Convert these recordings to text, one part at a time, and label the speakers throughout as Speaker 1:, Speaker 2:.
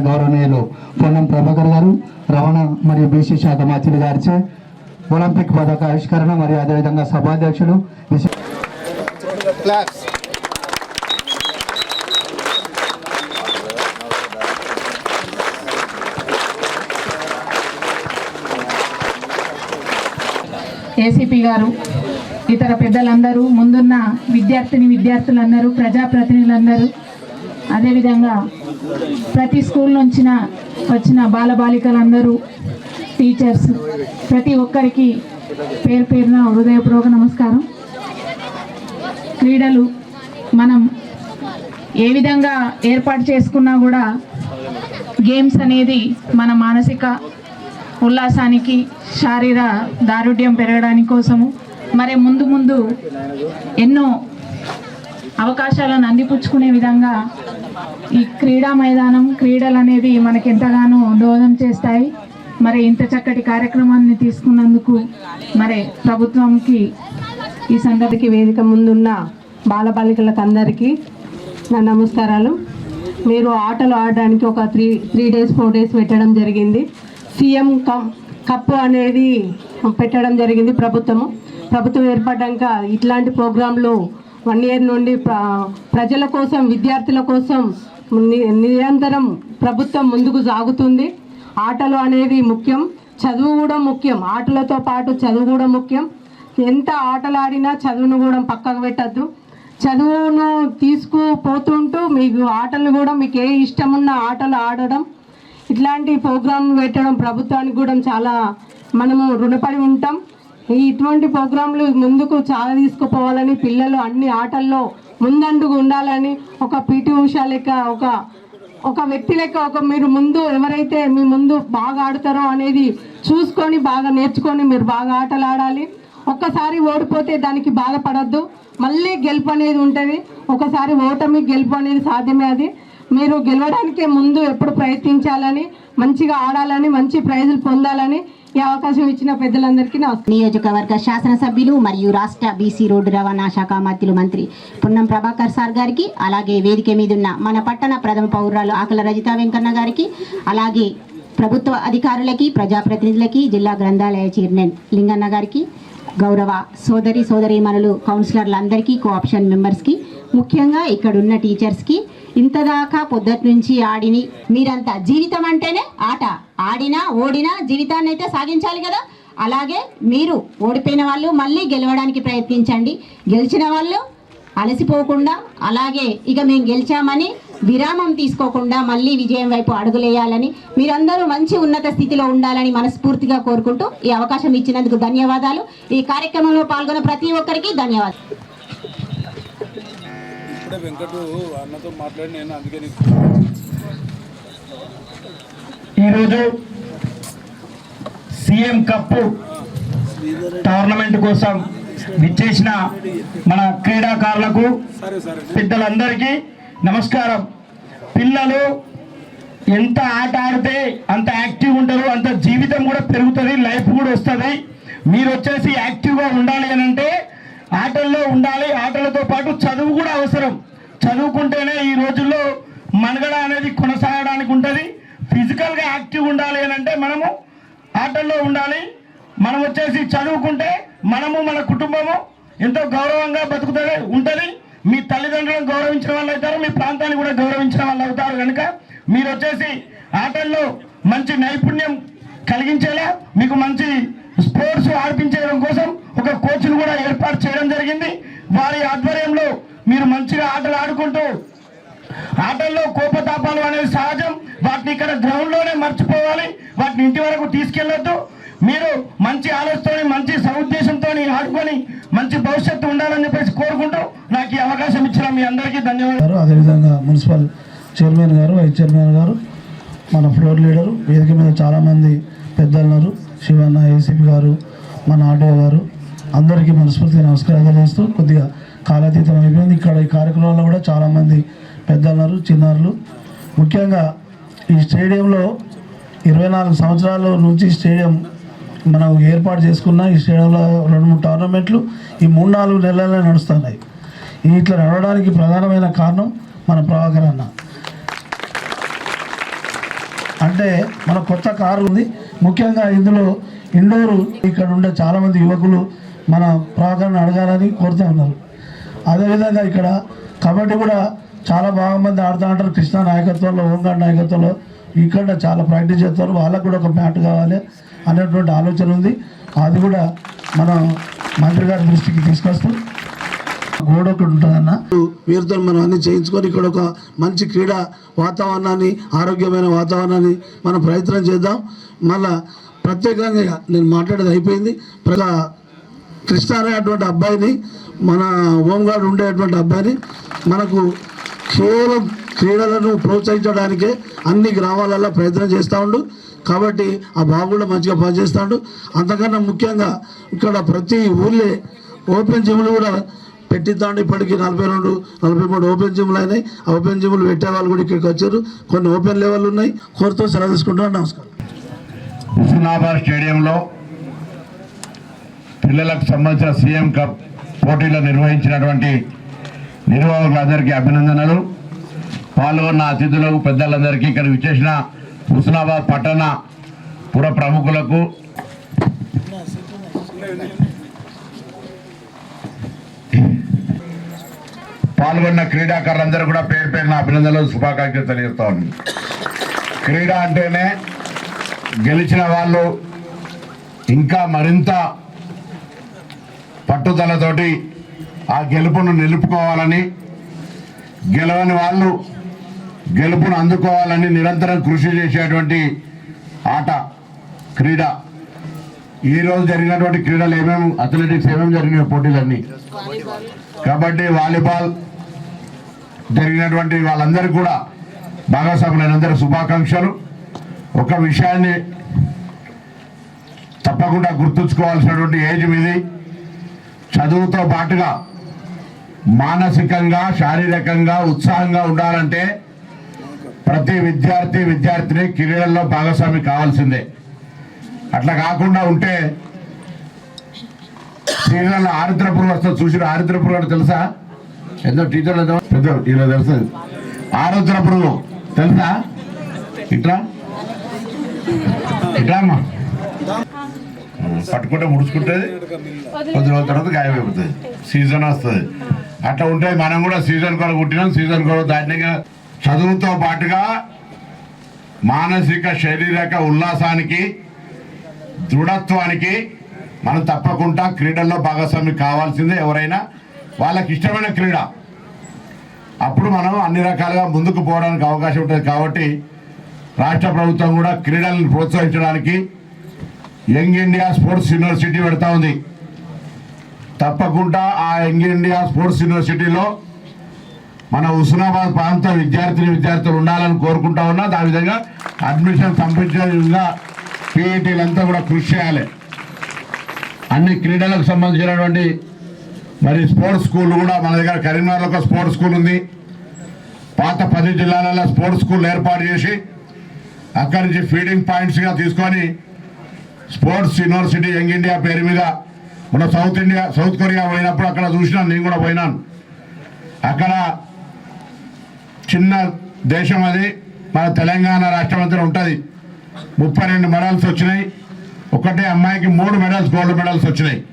Speaker 1: గౌరవనీయులు పొన్నం ప్రభాకర్ గారు రవాణా మరియు బీసీ శాఖ మంత్రి గారిచే ఒలింపిక్ పథక ఆవిష్కరణ మరియు అదేవిధంగా సభాధ్యక్షులు
Speaker 2: ఏసీపీ గారు ఇతర పెద్దలందరూ ముందున్న విద్యార్థిని విద్యార్థులందరూ ప్రజాప్రతినిధులందరూ అదేవిధంగా ప్రతి స్కూల్ నుంచిన వచ్చిన బాలబాలికలందరూ టీచర్స్ ప్రతి ఒక్కరికి పేరు పేరున హృదయపూర్వక నమస్కారం. క్రీడలు మనం ఏ విధంగా ఏర్పాటు చేసుకున్నా కూడా గేమ్స్ అనేది మన మానసిక ఉల్లాసానికి శారీర దారుఢ్యం పెరగడానికి కోసము మరి ముందు ముందు ఎన్నో అవకాశాలను అందిపుచ్చుకునే విధంగా ఈ క్రీడా మైదానం క్రీడలు అనేది మనకి ఎంతగానో దోహదం చేస్తాయి. మరి ఇంత చక్కటి కార్యక్రమాన్ని తీసుకున్నందుకు మరి ప్రభుత్వంకి ఈ సందర్భకి
Speaker 3: వేదిక ముందున్న బాలబాలికలకు అందరికీ నా నమస్కారాలు. మీరు ఆటలు ఆడడానికి ఒక three three days four days పెట్టడం జరిగింది. సీఎం కప్ కప్ అనేది పెట్టడం జరిగింది ప్రభుత్వము. ప్రభుత్వం ఏర్పడ్డాక ఇట్లాంటి ప్రోగ్రాంలు వన్ ఇయర్ నుండి ప్ర- ప్రజల కోసం విద్యార్థుల కోసం ని- నిరంతరం ప్రభుత్వం ముందుకు సాగుతుంది. ఆటలు అనేది ముఖ్యం. చదువు కూడా ముఖ్యం. ఆటలతో పాటు చదువు కూడా ముఖ్యం. ఎంత ఆటలాడినా చదువును కూడా పక్కకు పెట్టద్దు. చదువును తీసుకుపోతుంటూ మీకు ఆటలు కూడా మీకు ఏ ఇష్టం ఉన్న ఆటలు ఆడడం ఇట్లాంటి ప్రోగ్రాం పెట్టడం ప్రభుత్వానికి కూడా చాలా మనము రుణపడి ఉంటాం. ఇటువంటి ప్రోగ్రాంలు ముందుకు చాలా తీసుకుపోవాలని పిల్లలు అన్ని ఆటల్లో ముందండుగు ఉండాలని ఒక పీటీ ఉషా లెక్క ఒక ఒక వ్యక్తి లెక్క ఒక మీరు ముందు ఎవరైతే మీ ముందు బాగా ఆడతారో అనేది చూసుకొని బాగా నేర్చుకొని మీరు బాగా ఆటలు ఆడాలి. ఒక్కసారి ఓడిపోతే దానికి బాధపడద్దు. మళ్ళీ గెలుపు అనేది ఉంటుంది. ఒకసారి ఓటమి గెలుపు అనేది సాధ్యమే అది. మీరు గెలవడానికే ముందు ఎప్పుడు ప్రయత్నించాలని మంచిగా ఆడాలని మంచి ప్రైజులు పొందాలని ఈ అవకాశం ఇచ్చిన పెద్దలందరికీ నమస్కారం
Speaker 4: నియోజకవర్గ శాసనసభ్యులు మరియు రాష్ట్ర బీసీ రోడ్డు రవాణా శాఖ మంత్రులు మంత్రి పున్నం ప్రభాకర్ సార్ గారికి అలాగే వేదిక మీద ఉన్న మన పట్టణ ప్రథమ పౌరాలు ఆకల రజిత వెంకన్న గారికి అలాగే ప్రభుత్వ అధికారులకి ప్రజాప్రతినిధులకి జిల్లా గ్రంథాలయ చైర్మన్ లింగన్న గారికి గౌరవ సోదరి సోదరీమణులు కౌన్సిలర్లందరికీ కోఆప్షన్ మెంబర్స్కి ముఖ్యంగా ఇక్కడ ఉన్న టీచర్స్కి ఇంతదాకా పొద్దుటి నుంచి ఆడిని మీరంతా జీవితం అంటేనే ఆట. ఆడినా ఓడినా జీవితాన్ని అయితే సాగించాలి కదా. అలాగే మీరు ఓడిపోయిన వాళ్ళు మళ్ళీ గెలవడానికి ప్రయత్నించండి. గెలిచిన వాళ్ళు అలసిపోకుండా అలాగే ఇక మేము గెలిచామని విరామం తీసుకోకుండా మళ్ళీ విజయం వైపు అడుగులేయాలని మీరందరూ మంచి ఉన్నత స్థితిలో ఉండాలని మనస్ఫూర్తిగా కోరుకుంటూ ఈ అవకాశం ఇచ్చినందుకు ధన్యవాదాలు. ఈ కార్యక్రమంలో పాల్గొన్న ప్రతి ఒక్కరికి ధన్యవాదాలు.
Speaker 5: ఇప్పుడే వెంకటు అన్నతో మాట్లాడి నేను అందుకే నీకు
Speaker 6: ఈరోజు సీఎం కప్పు టోర్నమెంట్ కోసం విచ్చేసిన మన క్రీడాకారులకు పెద్దలందరికీ నమస్కారం. పిల్లలు ఎంత ఆట ఆడితే అంత యాక్టివ్ ఉంటారు అంత జీవితం కూడా పెరుగుతుంది లైఫ్ కూడా వస్తుంది. మీరు వచ్చేసి యాక్టివ్గా ఉండాలి అని అంటే ఆటల్లో ఉండాలి ఆటలతో పాటు చదువు కూడా అవసరం. చదువుకుంటేనే ఈ రోజుల్లో మనుగడ అనేది కొనసాగడానికి ఉంటుంది. ఫిజికల్గా యాక్టివ్ ఉండాలి అని అంటే మనము ఆటల్లో ఉండాలి. మనం వచ్చేసి చదువుకుంటే మనము మన కుటుంబము ఎంతో గౌరవంగా బతుకుతుంది ఉంటుంది. మీ తల్లిదండ్రులను గౌరవించిన వాళ్ళు అవుతారు మీ ప్రాంతాన్ని కూడా గౌరవించిన వాళ్ళు అవుతారు కనుక మీరు వచ్చేసి ఆటల్లో మంచి నైపుణ్యం కలిగించేలా మీకు మంచి స్పోర్ట్స్ ఆడిపించడం కోసం ఒక కోచ్ను కూడా ఏర్పాటు చేయడం జరిగింది. వారి ఆధ్వర్యంలో మీరు మంచిగా ఆటలు ఆడుకుంటూ ఆటల్లో కోపతాపాలు అనేది సహజం. వాటిని ఇక్కడ గ్రౌండ్లోనే మర్చిపోవాలి. వాటిని ఇంటి వరకు తీసుకెళ్ళొద్దు మీరు మంచి ఆలోచనతో మంచి సదుద్దేశంతో ఆడుకొని మంచి భవిష్యత్తు ఉండాలని చెప్పేసి కోరుకుంటూ నాకు ఈ అవకాశం ఇచ్చిన మీ అందరికీ ధన్యవాదాలు.
Speaker 7: అదేవిధంగా మున్సిపల్ చైర్మన్ గారు వైస్ చైర్మన్ గారు మన ఫ్లోర్ లీడరు వేదిక మీద చాలామంది పెద్దలు ఉన్నారు శివన్న ఏసీపీ గారు మన ఆటో గారు అందరికీ మనస్ఫూర్తిగా నమస్కారాలు చేస్తూ కొద్దిగా కాలాతీతం అయిపోయింది. ఇక్కడ ఈ కార్యక్రమంలో కూడా చాలామంది పెద్దలున్నారు చిన్నారులు. ముఖ్యంగా ఈ స్టేడియంలో ఇరవై నాలుగు సంవత్సరాల నుంచి స్టేడియం మనం ఏర్పాటు చేసుకున్న ఈ స్టేడియంలో రెండు మూడు టోర్నమెంట్లు ఈ మూడు నాలుగు నెలలనే నడుస్తున్నాయి. ఇట్లా నడవడానికి ప్రధానమైన కారణం మన ప్రభాకర్ అన్న. అంటే మన కొత్త కారు ఉంది. ముఖ్యంగా ఇందులో ఇండోరు ఇక్కడ ఉండే చాలామంది యువకులు మన ప్రాకారాన్ని అడగాలని కోరుతూ ఉన్నారు. అదేవిధంగా ఇక్కడ కబడ్డీ కూడా చాలా బాగా మంది ఆడుతూ ఉంటారు. కృష్ణా నాయకత్వంలో ఓంగాడ్ నాయకత్వంలో ఇక్కడ చాలా ప్రాక్టీస్ చేస్తారు. వాళ్ళకు కూడా ఒక మ్యాట్ కావాలి అనేటువంటి ఆలోచన ఉంది. అది కూడా మనం మంత్రి గారి దృష్టికి తీసుకొస్తాం రోడ్ ఒకటి ఉంటుందన్న వీరితో మనం అన్ని చేయించుకొని ఇక్కడ ఒక మంచి క్రీడా వాతావరణాన్ని ఆరోగ్యమైన వాతావరణాన్ని మనం ప్రయత్నం చేద్దాం. మళ్ళా ప్రత్యేకంగా నేను మాట్లాడేది అయిపోయింది. ప్రజా కృష్ణారాయ్ అటువంటి అబ్బాయిని మన హోంగార్డ్ ఉండేటువంటి అబ్బాయిని మనకు కేవలం క్రీడలను ప్రోత్సహించడానికే అన్ని గ్రామాలలో ప్రయత్నం చేస్తూ ఉండు. కాబట్టి ఆ బాబు కూడా మంచిగా పనిచేస్తాడు అంతకన్నా ముఖ్యంగా ఇక్కడ ప్రతి ఊళ్ళే ఓపెన్ జిమ్లు కూడా పెట్టిద్దాండి ఇప్పటికి నలభై రెండు నలభై మూడు ఓపెన్ జిమ్లు అయినాయి. ఆ ఓపెన్ జిమ్లు పెట్టే వాళ్ళు కూడా ఇక్కడికి వచ్చారు. కొన్ని ఓపెన్ లెవెల్ ఉన్నాయి. కోరితో సెలవు తీసుకుంటున్నాను. నమస్కారం.
Speaker 8: హుస్నాబాద్ స్టేడియంలో పిల్లలకు సంబంధించిన సీఎం కప్ పోటీలు నిర్వహించినటువంటి నిర్వాహకులందరికీ అభినందనలు. పాల్గొన్న అతిథులకు పెద్దలందరికీ ఇక్కడ విచ్చేసిన హుస్నాబాద్ పట్టణ పుర ప్రముఖులకు పాల్గొన్న క్రీడాకారులందరూ కూడా పేరు పేరున అభినందనలు శుభాకాంక్షలు తెలియజేస్తా క్రీడ అంటేనే గెలిచిన వాళ్ళు ఇంకా మరింత పట్టుదలతోటి ఆ గెలుపును నిలుపుకోవాలని గెలవని వాళ్ళు గెలుపును అందుకోవాలని నిరంతరం కృషి చేసేటువంటి ఆట క్రీడ. ఈ రోజు జరిగినటువంటి క్రీడలు ఏమేమి అథ్లెటిక్స్ ఏమేమి జరిగిన పోటీలన్నీ? కబడ్డీ వాలీబాల్ జరిగినటువంటి వాళ్ళందరికీ కూడా భాగస్వాములైనందరూ శుభాకాంక్షలు. ఒక విషయాన్ని తప్పకుండా గుర్తుంచుకోవాల్సినటువంటి ఏజ్ మీది. చదువుతో పాటుగా మానసికంగా శారీరకంగా ఉత్సాహంగా ఉండాలంటే ప్రతి విద్యార్థి విద్యార్థిని క్రీడల్లో భాగస్వామి కావాల్సిందే. అట్లా కాకుండా ఉంటే సీజన్లో ఆరిద్రపురం వస్తుంది చూసిన ఆరిద్రపురం అంటే తెలుసా? ఎంతో టీచర్లు ఏదో పెద్ద ఇలా తెలుసు. ఆరుద్రపురం తెలుసా? ఇట్లా? ఇట్లా అమ్మా. పట్టుకుంటే ముడుచుకుంటుంది కొద్ది రోజుల తర్వాత గాయమైపోతుంది. సీజన్ వస్తుంది. అట్లా ఉంటే మనం కూడా సీజన్ కూడా కుట్టినాం సీజన్ కూడా దాటిగా చదువుతో పాటుగా మానసిక శారీరక ఉల్లాసానికి దృఢత్వానికి మనం తప్పకుండా క్రీడల్లో భాగస్వామి కావాల్సిందే ఎవరైనా. వాళ్ళకి ఇష్టమైన క్రీడ. అప్పుడు మనం అన్ని రకాలుగా ముందుకు పోవడానికి అవకాశం ఉంటుంది కాబట్టి రాష్ట్ర ప్రభుత్వం కూడా క్రీడలను ప్రోత్సహించడానికి యంగ్ ఇండియా స్పోర్ట్స్ యూనివర్సిటీ పెడతా ఉంది. తప్పకుండా ఆ యంగ్ ఇండియా స్పోర్ట్స్ యూనివర్సిటీలో మన హుస్నాబాద్ ప్రాంత విద్యార్థిని విద్యార్థులు ఉండాలని కోరుకుంటా ఉన్నా. ఆ విధంగా అడ్మిషన్ పంపించే విధంగా పీఈటీలంతా కూడా కృషి చేయాలి. అన్ని క్రీడలకు సంబంధించినటువంటి మరి స్పోర్ట్స్ స్కూల్ కూడా మన దగ్గర కరీంనగర్లో ఒక స్పోర్ట్స్ స్కూల్ ఉంది. పాత పది జిల్లాలలో స్పోర్ట్స్ స్కూల్ ఏర్పాటు చేసి అక్కడి నుంచి ఫీడింగ్ పాయింట్స్గా తీసుకొని స్పోర్ట్స్ యూనివర్సిటీ యంగ్ ఇండియా పేరు మీద మన సౌత్ ఇండియా సౌత్ కొరియా పోయినప్పుడు అక్కడ చూసినాను నేను కూడా పోయినాను. అక్కడ చిన్న దేశం అది మన తెలంగాణ రాష్ట్రం అంతా ఉంటుంది. ముప్పై రెండు మెడల్స్ వచ్చినాయి. ఒకటే అమ్మాయికి మూడు మెడల్స్ గోల్డ్ మెడల్స్ వచ్చినాయి.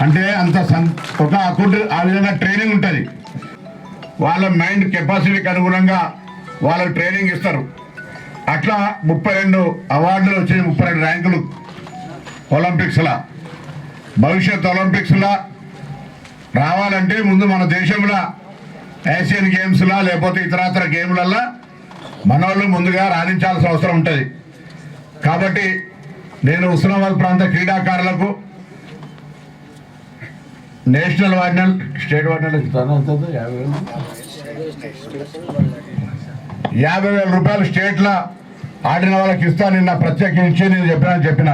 Speaker 8: అంటే అంత సం- ఒక అకౌంట్ ఆ విధంగా ట్రైనింగ్ ఉంటుంది. వాళ్ళ మైండ్ కెపాసిటీకి అనుగుణంగా వాళ్ళకి ట్రైనింగ్ ఇస్తారు. అట్లా ముప్పై రెండు అవార్డులు వచ్చాయి ముప్పై రెండు ర్యాంకులు ఒలింపిక్స్లా. భవిష్యత్ ఒలింపిక్స్లా రావాలంటే ముందు మన దేశంలో ఏషియన్ గేమ్స్లా లేకపోతే ఇతరాతర గేమ్లల్లో మనోళ్ళు ముందుగా రాణించాల్సిన అవసరం ఉంటుంది. కాబట్టి నేను హుస్నాబాద్ ప్రాంత క్రీడాకారులకు నేషనల్ వాడినల్ స్టేట్ వాడినల్ ఇస్తాను ఎంత యాభై వేల? రూపాయలు స్టేట్లో ఆడిన వాళ్ళకి ఇస్తా నిన్న ప్రత్యేకించి నేను చెప్పిన చెప్పిన.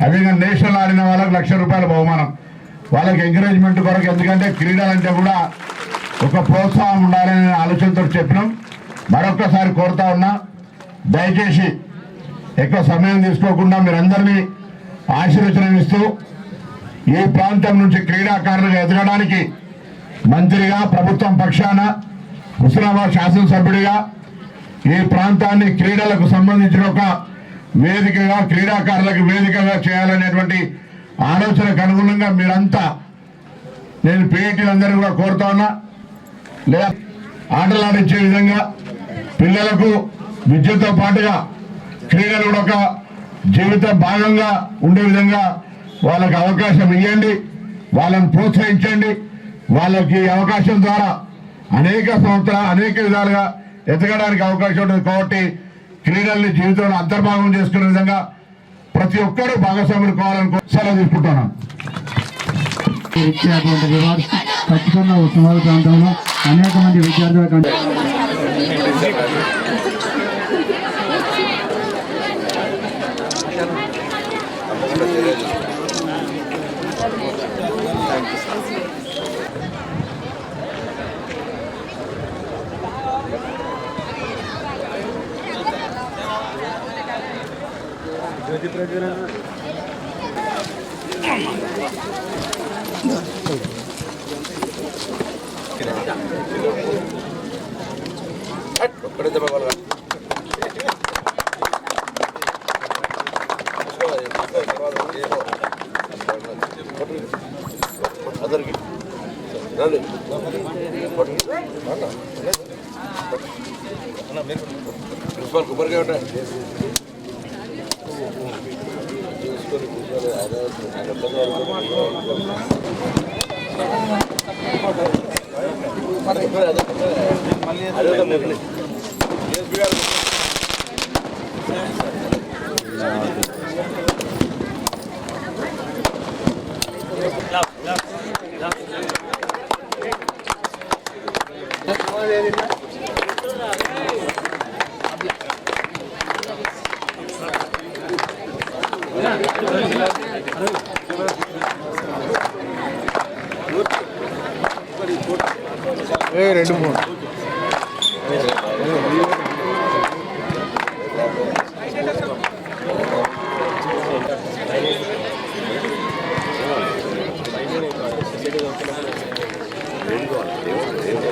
Speaker 8: అదేవిధంగా నేషనల్ ఆడిన వాళ్ళకి లక్ష రూపాయల బహుమానం. వాళ్ళకి ఎంకరేజ్మెంట్ కొరకు ఎందుకంటే క్రీడలంటే కూడా ఒక ప్రోత్సాహం ఉండాలనే ఆలోచనతో చెప్పినాం. మరొక్కసారి కోరుతా ఉన్నా దయచేసి ఎక్కువ సమయం తీసుకోకుండా మీరందరినీ ఆశీర్వచనమిస్తూ ఈ ప్రాంతం నుంచి క్రీడాకారులుగా ఎదగడానికి మంత్రిగా ప్రభుత్వం పక్షాన హుస్నాబాద్ శాసనసభ్యుడిగా ఈ ప్రాంతాన్ని క్రీడలకు సంబంధించిన ఒక వేదికగా క్రీడాకారులకు వేదికగా చేయాలనేటువంటి ఆలోచనకు అనుగుణంగా మీరంతా నేను పేటీలందరూ కూడా కోరుతా ఉన్నా. లేదా ఆటలాడించే విధంగా పిల్లలకు విద్యతో పాటుగా క్రీడలు కూడా ఒక జీవిత భాగంగా ఉండే విధంగా వాళ్ళకి అవకాశం ఇవ్వండి వాళ్ళని ప్రోత్సహించండి వాళ్ళకి అవకాశం ద్వారా అనేక సంవత్సరాలు అనేక విధాలుగా ఎదగడానికి అవకాశం ఉంటుంది. కాబట్టి క్రీడల్ని జీవితంలో అంతర్భాగం చేసుకునే విధంగా ప్రతి ఒక్కరూ భాగస్వాములు కావాలని సెలవు తీసుకుంటున్నాను
Speaker 1: ఇచ్చేటువంటి ఖచ్చితంగా ఉస్మానాబాద్ ప్రాంతంలో అనేక మంది విద్యార్థులకు అంద-
Speaker 9: అందరికి రండి ప్రిన్సిపాల్ కొబ్బరికాయ ఉంటాయి తీసుకొని రెండు మూడు. రెండు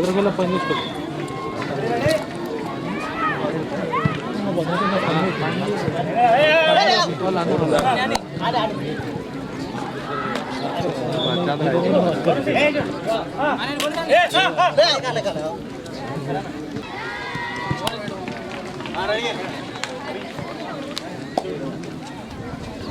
Speaker 9: తీసుకున్న కొంత కూర్చున్నా